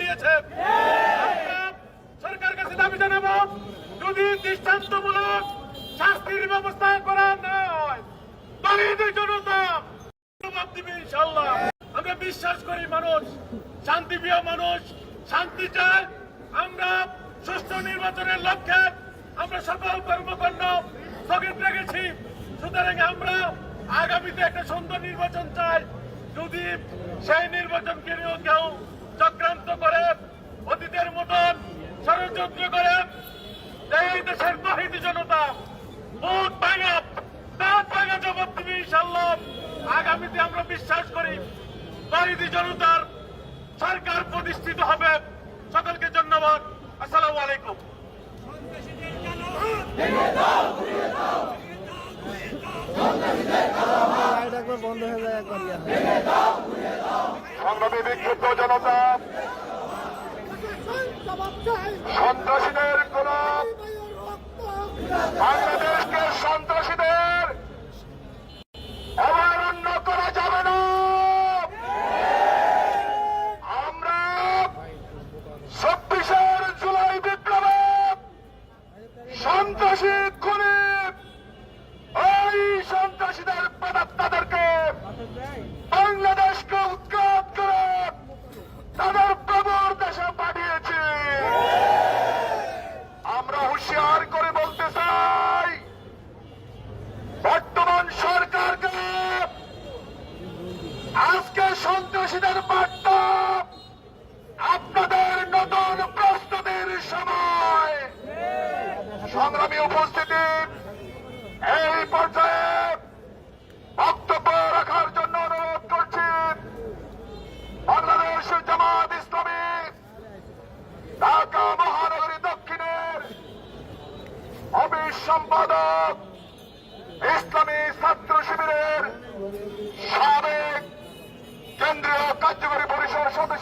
দিয়েছে আমরা সরকার কাছে দাবি জানাব যদি দৃষ্টান্তমূলক শাস্তির ব্যবস্থা করা না হয় জনতা ইনশাল্লাহ আমরা বিশ্বাস করি মানুষ, শান্তিপ্রিয় মানুষ, শান্তি চায়। আমরা সুষ্ঠু নির্বাচনের লক্ষ্যে আমরা সকল কর্মকাণ্ড স্থগিত রেখেছি। সুতরাং আমরা আগামীতে একটা সুন্দর নির্বাচন চাই। যদি সেই নির্বাচনকে নিয়েও কেউ চক্রান্ত করে অতীতের মতন ষড়যন্ত্র করে এই দেশের তহিদি জনতা ভোট ভাঙা দাঁত ভাঙা জবাব দিবে ইনশাল্লাহ আগামীতে আমরা বিশ্বাস করি তহিদি জনতার সরকার প্রতিষ্ঠিত হবে সকলকে ধন্যবাদ আসসালামু আলাইকুম বন্ধ হয়ে যায় একবার ইয়া হয়। সংগ্রামী বিক্ষুব্ধ জনতা, সন্ত্রাসীদের কোন বাংলাদেশকে সন্ত্রাসীদের অভয়ারণ্য করা যাবে না। আমরা ছাব্বিশের জুলাই বিপ্লবে সন্ত্রাসী খুনি, ওই সন্ত্রাসীদের প্রেতাত্মাদেরকে বাংলাদেশকে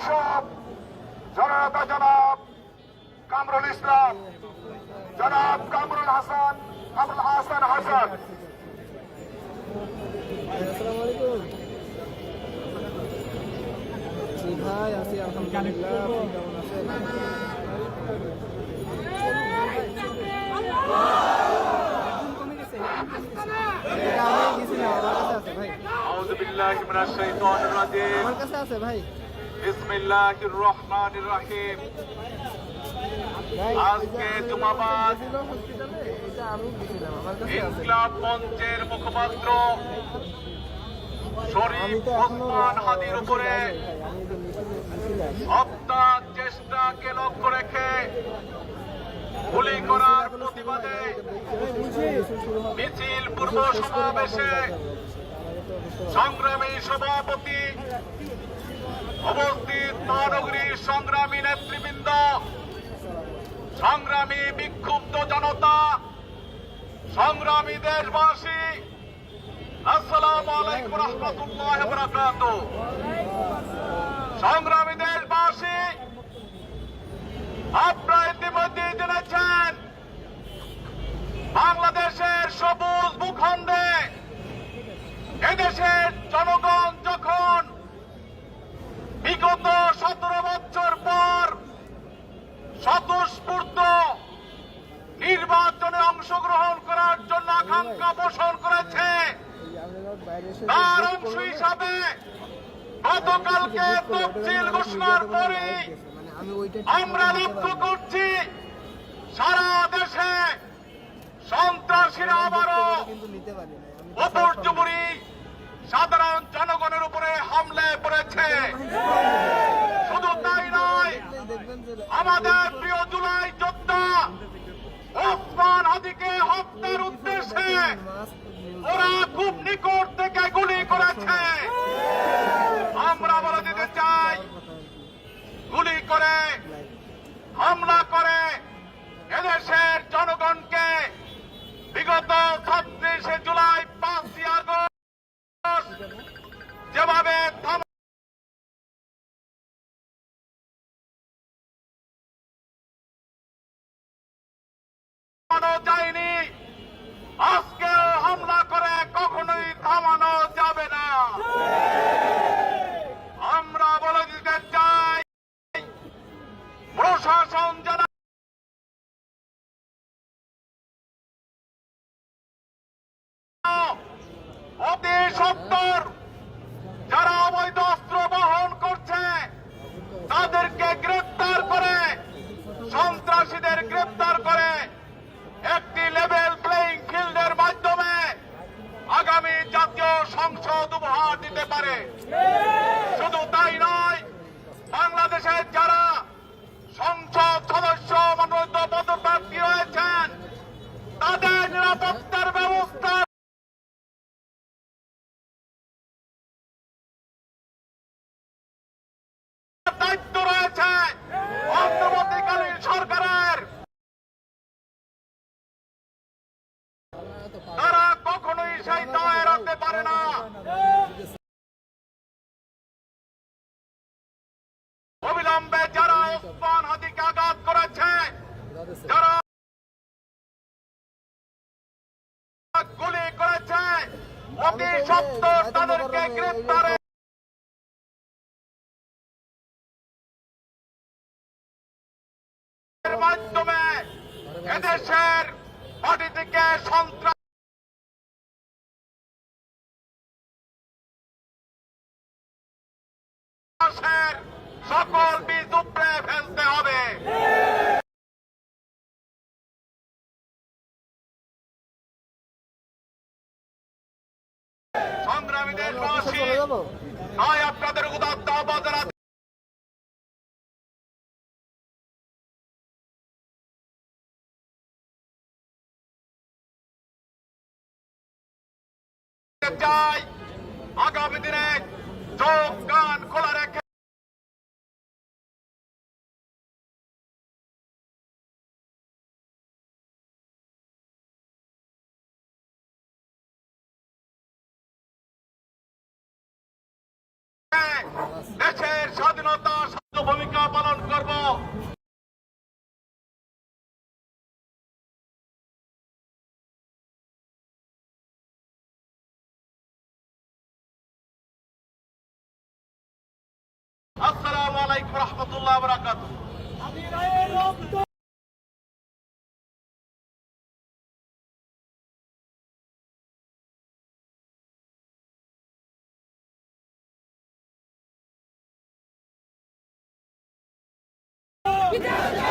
কশ্যপ জনতা জনাব কামরুল ইসলাম জনাব কামরুল হাসান কামরুল হাসান হাসান ভাই আছি আলহামদুলিল্লাহ কেমন আছেন আউযু বিল্লাহি মিনাশ শাইতানির রাজীম আমার কাছে আছে ভাই বিসমিল্লাহির রহমানির রহিম আজকে জুমাবাদ ইসলাম মঞ্চের মুখপাত্র শরীফ ওসমান হাদির উপরে হত্যার চেষ্টাকে লক্ষ্য রেখে গুলি করার প্রতিবাদে মিছিল পূর্ব সমাবেশে সংগ্রামী সভাপতি উপস্থিত মহানগরীর সংগ্রামী নেতৃবৃন্দ সংগ্রামী বিক্ষুব্ধ জনতা সংগ্রামী দেশবাসী আসসালাম আলাইকুম রহমতুল্লাহ সংগ্রামী দেশবাসী অংশগ্রহণ করার জন্য আকাঙ্ক্ষা পোষণ করেছে। তার অংশ হিসাবে গতকালকে তফসিল ঘোষণার পরে আমরা লক্ষ্য করছি, সারা দেশে সন্ত্রাসীরা আবারও কিন্তু নিতে পারি না আমি অপরজুবুরি সাধারণ জনগণের উপরে হামলে পড়েছে। শুধু তাই নয়, আমাদের প্রিয় জুলাই যোদ্ধা ওসমান আদিকে হত্যার উদ্দেশ্যে ওরা খুব নিকট থেকে গুলি করেছে। আমরা বলে দিতে চাই, গুলি করে, হামলা করে এদেশের জনগণকে। বিগত ছত্রিশে জুলাই রয়েছে অন্তর্বর্তীকালীন সরকারের। তারা কখনোই সেই দায় রাখতে পারে না। অবিলম্বে যারা ওসমান হাদিকে আঘাত করেছে, যারা গুলি করেছে, অতি সত্তর তাদেরকে গ্রেপ্তারে মাধ্যমে এদেশের মাটি থেকে সন্ত্রাস সকল বীজ উপড়ে ফেলতে হবে। সংগ্রামী দেশবাসী চলে যাব। আপনাদের উদাত্ত আহ্বান জানাতে চাই। আগামী দিনে চোখ কান খোলা রেখে দেশের স্বাধীনতা ভূমিকা পালন করব। আলাইকুম রহমতুল্লাহ বারাকাতুহ। বিদায়